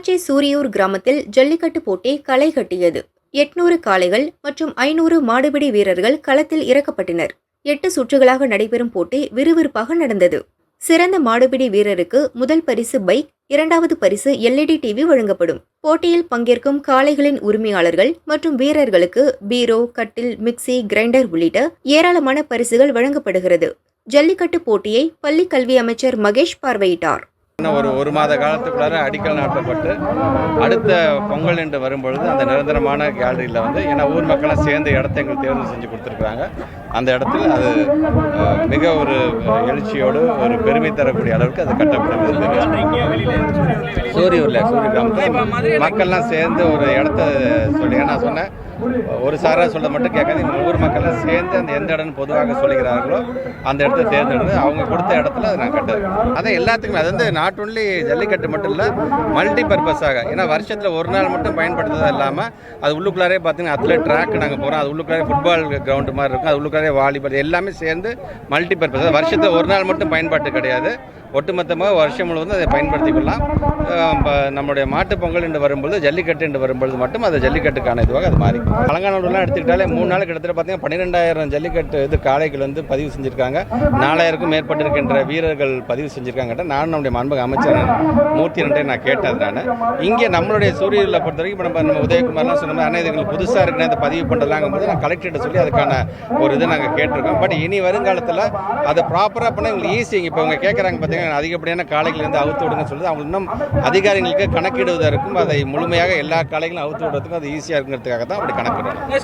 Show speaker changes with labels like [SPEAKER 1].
[SPEAKER 1] பொள்ளாச்சி சூரியூர் கிராமத்தில் ஜல்லிக்கட்டு போட்டி களை கட்டியது. எட்நூறு காளைகள் மற்றும் ஐநூறு மாடுபிடி வீரர்கள் களத்தில் இறக்கப்பட்டனர். எட்டு சுற்றுகளாக நடைபெறும் போட்டி விறுவிறுப்பாக நடந்தது. சிறந்த மாடுபிடி வீரருக்கு முதல் பரிசு பைக் இரண்டாவது பரிசு எல்இடி டிவி வழங்கப்படும். போட்டியில் பங்கேற்கும் காளைகளின் உரிமையாளர்கள் மற்றும் வீரர்களுக்கு பீரோ கட்டில் மிக்சி கிரைண்டர் உள்ளிட்ட ஏராளமான பரிசுகள் வழங்கப்படுகிறது. ஜல்லிக்கட்டு போட்டியை பள்ளி கல்வி அமைச்சர் மகேஷ் பார்வையிட்டார்.
[SPEAKER 2] ஒரு ஒரு மாத காலத்துக்குள்ளார அடிக்கல் நாட்டப்பட்டு அடுத்த பொங்கல் என்று வரும்பொழுது அந்த நிரந்தரமான கேலரியில் வந்து ஏன்னா ஊர் மக்களும் சேர்ந்து இடத்த எங்களுக்கு தேர்வு செஞ்சு கொடுத்துருக்குறாங்க. அந்த இடத்துல அது மிக ஒரு எழுச்சியோடு ஒரு பெருமை தரக்கூடிய அளவுக்கு அது கட்டப்படுகிறது சூரியூரில் சூரிய கிராமத்தில். மக்கள்லாம் சேர்ந்து ஒரு இடத்த சொல்லி நான் சொன்னேன் ஒரு சாரா சொல்ல மட்டும் கேட்காது இந்த ஊர் மக்கள்லாம் சேர்ந்து அந்த எந்த இடம்னு பொதுவாக சொல்லுகிறார்களோ அந்த இடத்த தேர்ந்தெடுத்து அவங்க கொடுத்த இடத்துல அதை நான் கட்டது அதான் எல்லாத்துக்குமே அது வந்து நாட் ஒன்லி ஜல்லிக்கட்டு மட்டும் இல்லை மல்டி பர்பஸாக ஏன்னா வருஷத்தில் ஒரு நாள் மட்டும் பயன்படுத்துறது இல்லாமல் அது உள்ளுக்குள்ளாரே பார்த்தீங்கன்னா அத்லெட் ட்ராக் நாங்கள் போகிறோம் அது உள்ளுக்குள்ளாரே ஃபுட்பால் கிரவுண்டு மாதிரி இருக்கும். அது உள்ளுக்குள்ளாரே வாலிபால் எல்லாமே சேர்ந்து மல்டி பர்பஸ் வருஷத்தில் ஒரு நாள் மட்டும் பயன்பாட்டு கிடையாது. ஒட்டுமொத்தமாக வருஷம் முழுவதும் அதை பயன்படுத்திக் கொள்ளலாம். நம்முடைய மாட்டுப் பொங்கல் என்று வரும்பொழுது ஜல்லிக்கட்டு என்று வரும்பொழுது மட்டும் அது ஜல்லிக்கட்டுக்கான இதுவாக அது மாறி. அலங்காநல்லூர்லாம் எடுத்துக்கிட்டாலே மூணு நாள் கிட்டத்தட்ட பார்த்தீங்கன்னா பன்னிரெண்டாயிரம் ஜல்லிக்கட்டு இது காளைகள் வந்து பதிவு செஞ்சுருக்காங்க. நாலாயிரக்கும் மேற்பட்டிருக்கின்ற வீரர்கள் பதிவு செஞ்சுருக்காங்க. நானும் நம்முடைய மாண்புக அமைச்சர் மூர்த்தி ரெண்டே நான் கேட்டது நான். இங்கே நம்மளுடைய சூரியரில் பொறுத்த வரைக்கும் இப்போ நம்ம உதயகுமார்லாம் சொன்ன மாதிரி அண்ணா இது எங்களுக்கு புதுசாக இருக்குன்னு அதை பதிவு பண்ணலாங்கும் போது நான் கலெக்டர்கிட்ட சொல்லி அதுக்கான ஒரு இதை நாங்கள் கேட்டிருக்கோம். பட் இனி வருங்காலத்தில் அதை ப்ராப்பராக பண்ணால் எங்களுக்கு ஈஸி இப்போ அவங்க கேட்குறாங்க பார்த்தீங்கன்னா அதிகப்படியான காளைகள் இருந்து அவுத்து விடுங்க சொல்லுது அவங்க இன்னும் அதிகாரிகளுக்கு கணக்கிடுவதற்கும் அதை முழுமையாக எல்லா காளைகளும் அவுத்து விடுறதுக்கும் அது ஈஸியாக இருக்குங்கிறதுக்காக தான் அப்படி கணக்கிடுறாங்க